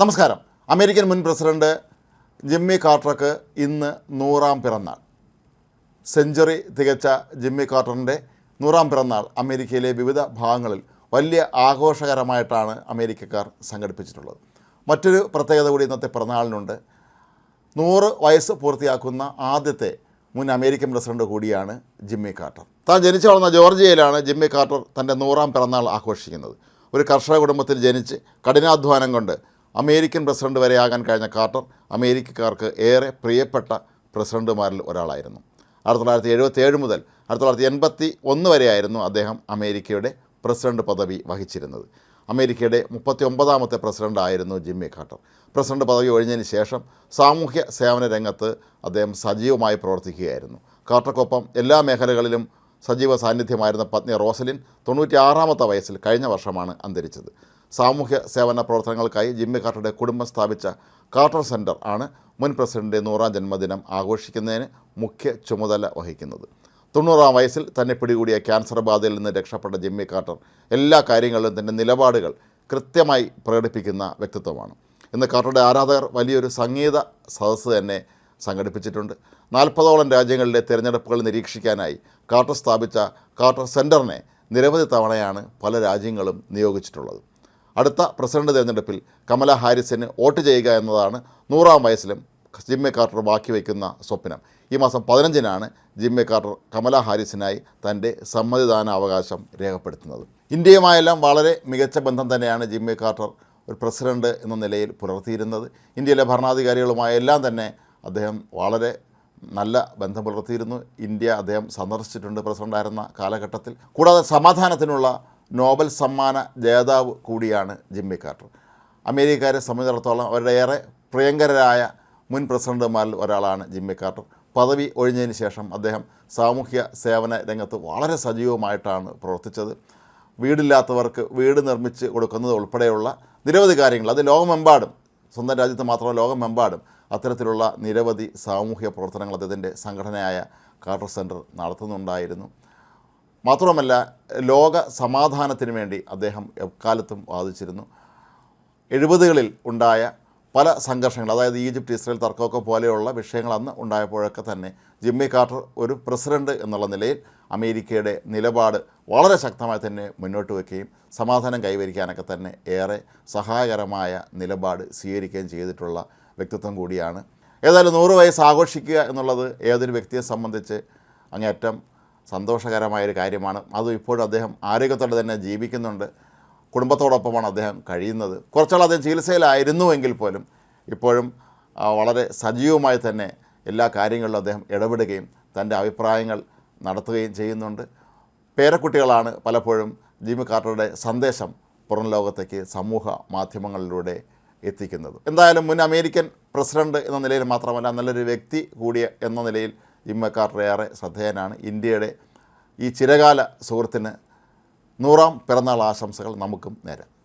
നമസ്കാരം. അമേരിക്കൻ മുൻ president Jimmy കാർട്ടർക്ക് ഇന്ന് നൂറാം പിറന്നാൾ. സെഞ്ചുറി തികച്ച ജിമ്മി കാർട്ടറിന്റെ നൂറാം പിറന്നാൾ അമേരിക്കയിലെ വിവിധ ഭാഗങ്ങളിൽ വലിയ ആഘോഷകരമായിട്ടാണ് അമേരിക്കക്കാർ സംഘടിപ്പിച്ചിട്ടുള്ളത്. മറ്റൊരു പ്രത്യേകത കൂടി ഇന്നത്തെ പിറന്നാളിനുണ്ട്. നൂറ് വയസ്സ് പൂർത്തിയാക്കുന്ന ആദ്യത്തെ മുൻ അമേരിക്കൻ പ്രസിഡന്റ് കൂടിയാണ് ജിമ്മി കാർട്ടർ. താൻ ജനിച്ചു വളർന്ന ജോർജിയയിലാണ് ജിമ്മി കാർട്ടർ തന്റെ നൂറാം പിറന്നാൾ ആഘോഷിക്കുന്നത്. ഒരു കർഷക കുടുംബത്തിൽ ജനിച്ച് കഠിനാധ്വാനം കൊണ്ട് അമേരിക്കൻ പ്രസിഡന്റ് വരെയാകാൻ കഴിഞ്ഞ കാർട്ടർ അമേരിക്കക്കാർക്ക് ഏറെ പ്രിയപ്പെട്ട പ്രസിഡന്റുമാരിൽ ഒരാളായിരുന്നു. ആയിരത്തി തൊള്ളായിരത്തി എഴുപത്തി ഏഴ് മുതൽ ആയിരത്തി തൊള്ളായിരത്തി എൺപത്തി ഒന്ന് വരെയായിരുന്നു അദ്ദേഹം അമേരിക്കയുടെ പ്രസിഡന്റ് പദവി വഹിച്ചിരുന്നത്. അമേരിക്കയുടെ മുപ്പത്തി ഒമ്പതാമത്തെ പ്രസിഡന്റ് ആയിരുന്നു ജിമ്മി കാർട്ടർ. പ്രസിഡന്റ് പദവി ഒഴിഞ്ഞതിന് ശേഷം സാമൂഹ്യ സേവന രംഗത്ത് അദ്ദേഹം സജീവമായി പ്രവർത്തിക്കുകയായിരുന്നു. കാർട്ടർക്കൊപ്പം എല്ലാ മേഖലകളിലും സജീവ സാന്നിധ്യമായിരുന്ന പത്നി റോസലിൻ തൊണ്ണൂറ്റി ആറാമത്തെ വയസ്സിൽ കഴിഞ്ഞ വർഷമാണ് അന്തരിച്ചത്. സാമൂഹ്യ സേവന പ്രവർത്തനങ്ങൾക്കായി ജിമ്മി കാർട്ടറുടെ കുടുംബം സ്ഥാപിച്ച കാർട്ടർ സെന്റർ ആണ് മുൻ പ്രസിഡന്റിന്റെ നൂറാം ജന്മദിനം ആഘോഷിക്കുന്നതിന് മുഖ്യ ചുമതല വഹിക്കുന്നത്. തൊണ്ണൂറാം വയസ്സിൽ തന്നെ പിടികൂടിയ ക്യാൻസർ ബാധയിൽ നിന്ന് രക്ഷപ്പെട്ട ജിമ്മി കാർട്ടർ എല്ലാ കാര്യങ്ങളിലും തന്റെ നിലപാടുകൾ കൃത്യമായി പ്രകടിപ്പിക്കുന്ന വ്യക്തിത്വമാണ്. ഇന്ന് കാർട്ടറുടെ ആരാധകർ വലിയൊരു സംഗീത സദസ്സ് തന്നെ സംഘടിപ്പിച്ചിട്ടുണ്ട്. നാൽപ്പതോളം രാജ്യങ്ങളിലെ തിരഞ്ഞെടുപ്പുകൾ നിരീക്ഷിക്കാനായി കാർട്ടർ സ്ഥാപിച്ച കാർട്ടർ സെന്ററിനെ നിരവധി തവണയാണ് പല രാജ്യങ്ങളും നിയോഗിച്ചിട്ടുള്ളത്. അടുത്ത പ്രസിഡന്റ് തിരഞ്ഞെടുപ്പിൽ കമല ഹാരിസിന് വോട്ട് ചെയ്യുക എന്നതാണ് നൂറാം വയസ്സിലും ജിമ്മി കാർട്ടർ ബാക്കി വയ്ക്കുന്ന സ്വപ്നം. ഈ മാസം പതിനഞ്ചിനാണ് ജിമ്മി കാർട്ടർ കമല ഹാരിസിനായി തന്റെ സമ്മതിദാന അവകാശം രേഖപ്പെടുത്തുന്നത്. ഇന്ത്യയുമായെല്ലാം വളരെ മികച്ച ബന്ധം തന്നെയാണ് ജിമ്മി കാർട്ടർ ഒരു പ്രസിഡന്റ് എന്ന നിലയിൽ പുലർത്തിയിരുന്നത്. ഇന്ത്യയിലെ ഭരണാധികാരികളുമായെല്ലാം തന്നെ അദ്ദേഹം വളരെ നല്ല ബന്ധം പുലർത്തിയിരുന്നു. ഇന്ത്യ അദ്ദേഹം സന്ദർശിച്ചിട്ടുണ്ട് പ്രസിഡന്റായിരുന്ന കാലഘട്ടത്തിൽ. കൂടാതെ സമാധാനത്തിനുള്ള നോബൽ സമ്മാന ജേതാവ് കൂടിയാണ് ജിമ്മി കാർട്ടർ. അമേരിക്കക്കാരെ സംബന്ധിച്ചിടത്തോളം അവരുടെ ഏറെ പ്രിയങ്കരായ മുൻ പ്രസിഡന്റുമാരിൽ ഒരാളാണ് ജിമ്മി കാർട്ടർ. പദവി ഒഴിഞ്ഞതിന് ശേഷം അദ്ദേഹം സാമൂഹ്യ സേവന രംഗത്ത് വളരെ സജീവമായിട്ടാണ് പ്രവർത്തിച്ചത്. വീടില്ലാത്തവർക്ക് വീട് നിർമ്മിച്ച് കൊടുക്കുന്നത് ഉൾപ്പെടെയുള്ള നിരവധി കാര്യങ്ങൾ. അത് ലോകമെമ്പാടും സ്വന്തം രാജ്യത്ത് മാത്രമല്ല ലോകമെമ്പാടും അത്തരത്തിലുള്ള നിരവധി സാമൂഹ്യ പ്രവർത്തനങ്ങൾ അദ്ദേഹത്തിന്റെ സംഘടനയായ കാർട്ടർ സെന്റർ നടത്തുന്നുണ്ടായിരുന്നു. മാത്രമല്ല ലോക സമാധാനത്തിന് വേണ്ടി അദ്ദേഹം എക്കാലത്തും വാദിച്ചിരുന്നു. എഴുപതുകളിൽ ഉണ്ടായ പല സംഘർഷങ്ങൾ അതായത് ഈജിപ്റ്റ് ഇസ്രയേൽ തർക്കമൊക്കെ പോലെയുള്ള വിഷയങ്ങൾ അന്ന് ഉണ്ടായപ്പോഴൊക്കെ തന്നെ ജിമ്മി കാർട്ടർ ഒരു പ്രസിഡന്റ് എന്നുള്ള നിലയിൽ അമേരിക്കയുടെ നിലപാട് വളരെ ശക്തമായി തന്നെ മുന്നോട്ട് വയ്ക്കുകയും സമാധാനം കൈവരിക്കാനൊക്കെ തന്നെ ഏറെ സഹായകരമായ നിലപാട് സ്വീകരിക്കുകയും ചെയ്തിട്ടുള്ള വ്യക്തിത്വം കൂടിയാണ്. ഏതായാലും നൂറ് വയസ്സ് ആഘോഷിക്കുക എന്നുള്ളത് ഏതൊരു വ്യക്തിയെ സംബന്ധിച്ച് അങ്ങേയറ്റം സന്തോഷകരമായൊരു കാര്യമാണ്. അതും ഇപ്പോഴും അദ്ദേഹം ആരോഗ്യത്തോടെ തന്നെ ജീവിക്കുന്നുണ്ട്. കുടുംബത്തോടൊപ്പമാണ് അദ്ദേഹം കഴിയുന്നത്. കുറച്ചാൾ അദ്ദേഹം ചികിത്സയിലായിരുന്നു എങ്കിൽ പോലും ഇപ്പോഴും വളരെ സജീവമായി തന്നെ എല്ലാ കാര്യങ്ങളിലും അദ്ദേഹം ഇടപെടുകയും തന്റെ അഭിപ്രായങ്ങൾ നടത്തുകയും ചെയ്യുന്നുണ്ട്. പേരക്കുട്ടികളാണ് പലപ്പോഴും ജിമ്മി കാർട്ടറുടെ സന്ദേശം പുറം ലോകത്തേക്ക് സമൂഹ മാധ്യമങ്ങളിലൂടെ എത്തിക്കുന്നത്. എന്തായാലും മുൻ അമേരിക്കൻ പ്രസിഡന്റ് എന്ന നിലയിൽ മാത്രമല്ല നല്ലൊരു വ്യക്തി കൂടിയ എന്ന നിലയിൽ ജിമ്മി കാർട്ടർ ഏറെ ശ്രദ്ധേയനാണ്. ഇന്ത്യയുടെ ഈ ചിരകാല സുഹൃത്തിന് നൂറാം പിറന്നാൾ ആശംസകൾ നമുക്കും നേരം.